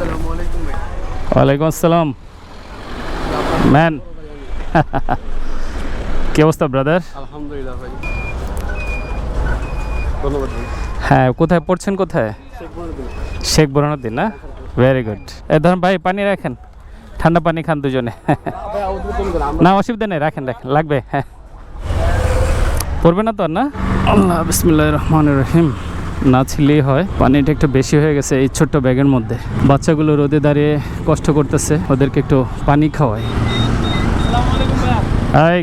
আসসালামু আলাইকুম ভাই। ওয়ালাইকুম আসসালাম। ম্যান। কি অবস্থা ব্রাদার? আলহামদুলিল্লাহ ভাই। ধন্যবাদ হ্যাঁ কোথায় পড়ছেন কোথায়? শেখ বোরানুদ্দিন না? ভেরি গুড এ ধরুন ভাই পানি রাখেন। ঠান্ডা পানি খান দুজনে। না অসুবিধা নেই রাখেন রাখেন লাগবে। হ্যাঁ। পড়বে না তো আর না? আল্লাহ বিসমিল্লাহ রহমান রহিম। না ছিলেই হয়। পানিটা একটু বেশি হয়ে গেছে এই ছোট্ট ব্যাগের মধ্যে। বাচ্চাগুলো রোদে দাঁড়িয়ে কষ্ট করতেছে, ওদেরকে একটু পানি খাওয়াই।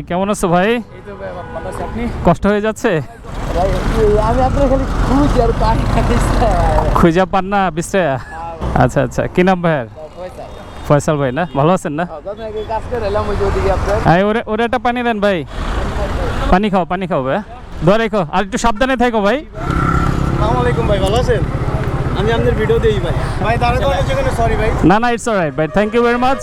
কেমন আছো ভাই? কষ্ট হয়ে যাচ্ছে? খুঁজি পানি না বিশ্রায়া আচ্ছা আচ্ছা। কি নাম ভাইয়ের? ফয়সাল ভাই না? ভালো আছেন না? ওরে ওরে একটা পানি দেন ভাই। পানি খাও পানি খাও ভাই। ধরে আর একটু সাবধানে থাকো ভাই। আসসালামু আলাইকুম ভাই ভালো আছেন? আমি আপনাদের ভিডিও দেই ভাই। ভাই দাঁড়াতে সরি ভাই। না না ইটস অলরাইট ভাই থ্যাংক ইউ ভেরি মাচ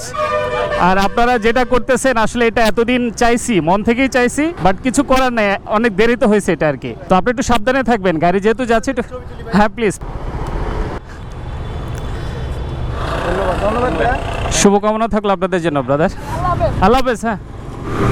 আর আপনারা যেটা করতেছেন আসলে এটা এতদিন চাইছি মন থেকেই চাইছি বাট কিছু করার নেই অনেক দেরি তো হয়েছে এটা আর কি। তো আপনি একটু সাবধানে থাকবেন গাড়ি যেহেতু যাচ্ছে একটু হ্যাঁ প্লিজ শুভকামনা থাকল আপনাদের জন্য ব্রাদার আল্লাহ হাফেজ হ্যাঁ।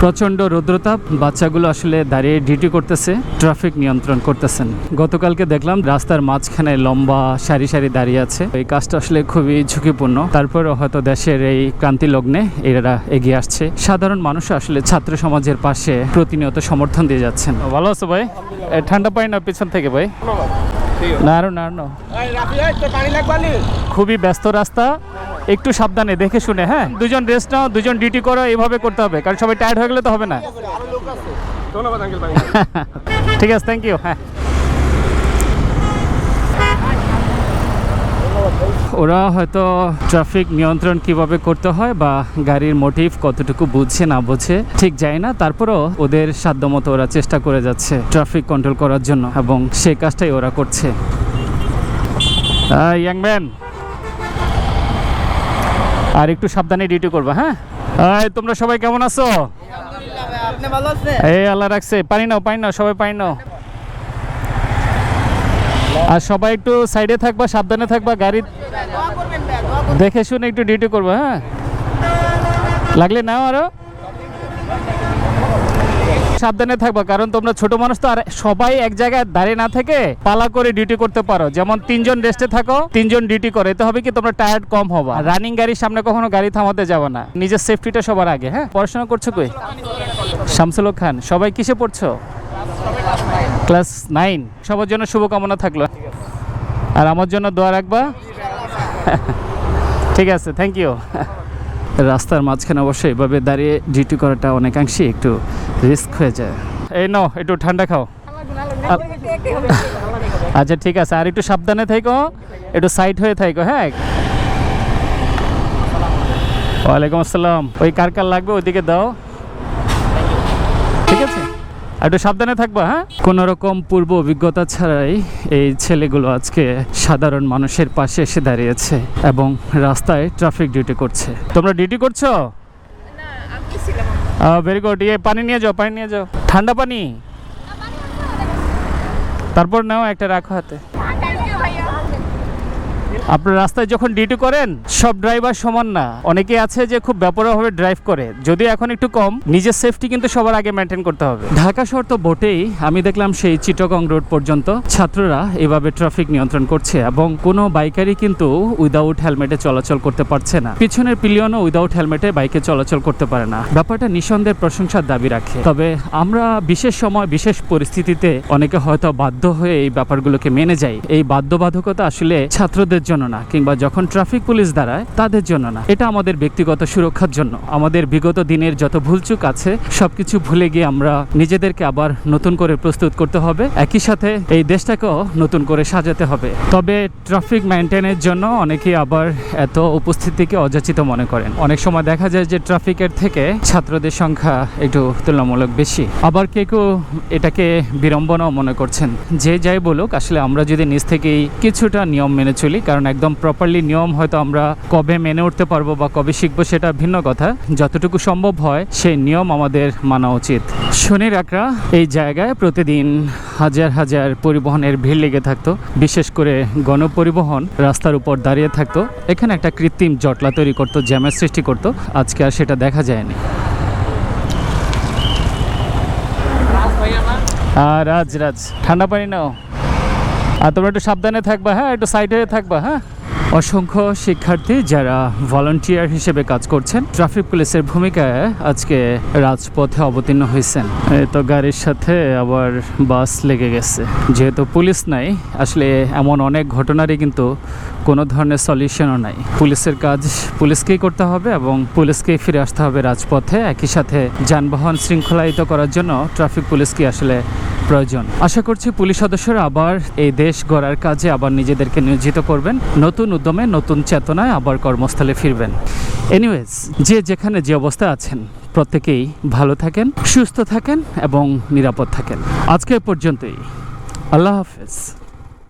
প্রচণ্ড রৌদ্রতাপ বাচ্চাগুলো আসলে দাঁড়িয়ে ডিউটি করতেছে ট্রাফিক নিয়ন্ত্রণ করতেছেন। গতকালকে দেখলাম রাস্তার মাঝখানে লম্বা সারি সারি দাঁড়িয়ে আছে। এই কাজটা আসলে খুবই ঝুঁকিপূর্ণ। তারপরে হয়তো দেশের এই ক্রান্তি লগ্নে এরা এগিয়ে আসছে। সাধারণ মানুষ আসলে ছাত্র সমাজের পাশে প্রতিনিয়ত সমর্থন দিয়ে যাচ্ছেন। ভালো আছো ভাই? ঠান্ডা পাই না পিছন থেকে ভাই? না আরও খুবই ব্যস্ত রাস্তা। একটু সাবধানে দেখে শুনে হ্যাঁ? দুজন রেস্ট নাও দুজন ডিউটি করো এইভাবে করতে হবে কারণ সবাই টায়ার্ড হয়ে গেলে তো হবে না। ধন্যবাদ আঙ্কেল ভাই। ঠিক আছে থ্যাংক ইউ হ্যাঁ। ওরা হয়তো ট্রাফিক নিয়ন্ত্রণ কীভাবে করতে হয় বা গাড়ির মোটিভ কতটুকু বুঝছে না বুঝে ঠিক যায় না। তারপরও ওদের সাধ্যমতো ওরা চেষ্টা করে যাচ্ছে ট্রাফিক কন্ট্রোল করার জন্য এবং সেই কাজটাই ওরা করছে। ইয়াং ম্যান আর একটু সাবধানে ডিউটি করবা হ্যাঁ? তোমরা সবাই কেমন আছো? এই আল্লাহ রাখছে। পানি নাও পানি নাও সবাই পানি নাও। আর সবাই একটু সাইডে থাকবা সাবধানে থাকবা গাড়ি দেখে শুনে একটু ডিউটি করবা হ্যাঁ? লাগলে নাও আরও। সাবধানে থাকবা, কারণ তোমরা ছোট মানুষ তো, আর সবাই এক জায়গায় দাঁড়িয়ে না থেকে পালা করে ডিউটি করতে পারো। যেমন তিনজন রেস্টে থাকো, তিনজন ডিউটি করে, এতে হবে কি তোমরা টায়ার্ড কম হবা। রানিং গাড়ির সামনে কখনো গাড়ি থামাতে যাব না। নিজের সেফটিটা সবার আগে হ্যাঁ? পড়াশোনা করছ কই? শামসুল খান, সবাই কিসে পড়ছো? ক্লাস নাইন সবার জন্য শুভকামনা থাকল। আর আমার জন্য দোয়া রাখবা। ঠিক আছে থ্যাংক ইউ রাস্তার মাঝখানে অবশ্যই এভাবে দাঁড়িয়ে ডিউটি করাটা অনেকাংশেই একটু রিস্ক হয়ে যায়। এই নাও, একটু ঠান্ডা খাও। আচ্ছা ঠিক আছে, আর একটু সাবধানে থাকো, একটু সাইড হয়ে থাকো হ্যাঁ? ওয়ালাইকুম আসসালাম। ওই কার কার লাগবে ওইদিকে দাও। ঠিক আছে? একটু সাবধানে থাকবা হ্যাঁ? কোনো রকম পূর্ব অভিজ্ঞতা ছাড়াই এই ছেলেগুলো আজকে সাধারণ মানুষের পাশে এসে দাঁড়িয়েছে এবং রাস্তায় ট্রাফিক ডিউটি করছে। তোমরা ডিউটি করছ? ভেরি গুড ইয়ে পানি নিয়ে যাও পানি নিয়ে যাও। ঠান্ডা পানি? তারপর নাও একটা রাখো হাতে। আপনার রাস্তায় যখন ডিউটি করেন, সব ড্রাইভার সমান না। অনেকে আছে যে খুব ব্যাপকভাবে ড্রাইভ করে। যদিও এখন একটু কম, নিজের সেফটি কিন্তু সবার আগে মেনটেন করতে হবে। ঢাকা শহর তো বটেই, আমি দেখলাম সেই চিটগং রোড পর্যন্ত ছাত্ররা এভাবে ট্রাফিক নিয়ন্ত্রণ করছে এবং কোনো বাইকারই কিন্তু উইদাউট হেলমেটে চলাচল করতে পারছে না। পিছনের পিলিয়নও উইদাউট হেলমেটে বাইকে চলাচল করতে পারে না। ব্যাপারটা নিঃসন্দেহে প্রশংসার দাবি রাখে। তবে আমরা বিশেষ সময়, বিশেষ পরিস্থিতিতে অনেকে হয়তো বাধ্য হয়ে এই ব্যাপারগুলোকে মেনে যাই। এই বাধ্যবাধকতা আসলে ছাত্রদের জন্য না, কিংবা যখন ট্রাফিক পুলিশ দাঁড়ায়, তাদের জন্য না। এটা আমাদের ব্যক্তিগত সুরক্ষার জন্য। আমাদের বিগত দিনের যত ভুলচুক আছে, সবকিছু ভুলে গিয়ে আমরা নিজেদেরকে আবার নতুন করে প্রস্তুত করতে হবে। একই সাথে এই দেশটাকেও নতুন করে সাজাতে হবে। তবে ট্রাফিক মেনটেনের জন্য অনেকে আবার এত উপস্থিতিকে অযাচিত মনে করেন। অনেক সময় দেখা যায় যে ট্রাফিকের থেকে ছাত্রদের সংখ্যা একটু তুলনামূলক বেশি। আবার কেউ কেউ এটাকে বিড়ম্বনাও মনে করছেন। যে যাই বলুক, আসলে আমরা যদি নিজ থেকেই কিছুটা নিয়ম মেনে চলি, কারণ কারণ একদম প্রপারলি নিয়ম হয়তো আমরা কবে মেনে উঠতে পারব বা কবে শিখব সেটা ভিন্ন কথা। যতটুকু সম্ভব হয়, সেই নিয়ম আমাদের মানা উচিত। শনি রাকরা এই জায়গায় প্রতিদিন হাজার হাজার পরিবহনের ভিড় লেগে থাকতো। বিশেষ করে গণপরিবহন রাস্তার উপর দাঁড়িয়ে থাকতো। এখানে একটা কৃত্রিম জটলা তৈরি করতো, জ্যামের সৃষ্টি করতো। আজকে আর সেটা দেখা যায়নি। রাজ রাজ, ঠান্ডা পানি নাও। আর তোমরা একটু সাবধানে থাকবা হ্যাঁ? একটু সাইডে থাকবা হ্যাঁ? অসংখ্য শিক্ষার্থী যারা ভলান্টিয়ার হিসেবে কাজ করছেন ট্রাফিক পুলিশের ভূমিকায় আজকে রাজপথে অবতীর্ণ হয়েছেন। তো গাড়ির সাথে আবার বাস লেগে গেছে। যেহেতু পুলিশ নাই, আসলে এমন অনেক ঘটনারই কিন্তু কোনো ধরনের সলিউশনও নাই। পুলিশের কাজ পুলিশকেই করতে হবে এবং পুলিশকেই ফিরে আসতে হবে রাজপথে। একই সাথে যানবাহন শৃঙ্খলায়িত করার জন্য ট্রাফিক পুলিশকে আসলে প্রয়োজন। আশা করছি পুলিশ সদস্যরা আবার এই দেশ গড়ার কাজে আবার নিজেদেরকে নিয়োজিত করবেন। নতুন উদ্যমে, নতুন চেতনায় আবার কর্মস্থলে ফিরবেন। এনিওয়েজ যে যেখানে যে অবস্থায় আছেন, প্রত্যেকেই ভালো থাকেন, সুস্থ থাকেন এবং নিরাপদ থাকেন। আজকে পর্যন্তই। আল্লাহ হাফেজ।